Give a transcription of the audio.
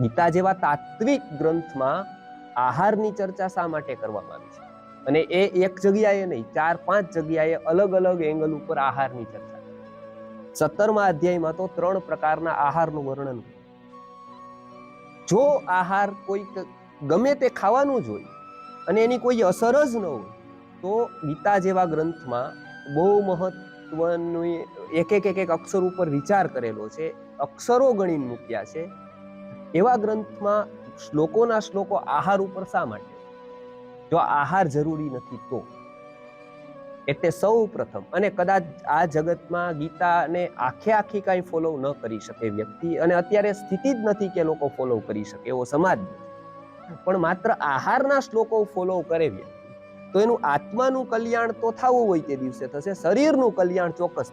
ગીતા જેવા તાત્વિક ગ્રંથમાં આહારની ચર્ચા શા માટે કરવામાં આવી છે? અને એ એક જગ્યાએ નહીં, ચાર પાંચ જગ્યાએ અલગ અલગ એંગલ ઉપર આહારની ચર્ચા સત્તરમા અધ્યાયમાં તો ત્રણ પ્રકારના આહારનું વર્ણન જો આહાર કોઈક ગમે તે ખાવાનું જ હોય અને એની કોઈ અસર જ ન હોય, તો ગીતા જેવા ગ્રંથમાં બહુ મહત્વનું એક એક એક એક અક્ષર ઉપર વિચાર કરેલો છે. અક્ષરો ગણીને મૂક્યા છે. એવા ગ્રંથમાં શ્લોકોના શ્લોકો આહાર ઉપર શા માટે? જો આહાર જરૂરી નથી તો? એટલે સૌ પ્રથમ, અને કદાચ આ જગતમાં ગીતાને આખે આખી કાંઈ ફોલો ન કરી શકે વ્યક્તિ, અને અત્યારે સ્થિતિ જ નથી કે લોકો ફોલો કરી શકે, એવો સમાજ પણ માત્ર આહારના શ્લોકો ફોલો કરે વ્યક્તિ, તો એનું આત્માનું કલ્યાણ તો થવું હોય તે દિવસે થશે, શરીરનું કલ્યાણ ચોક્કસ.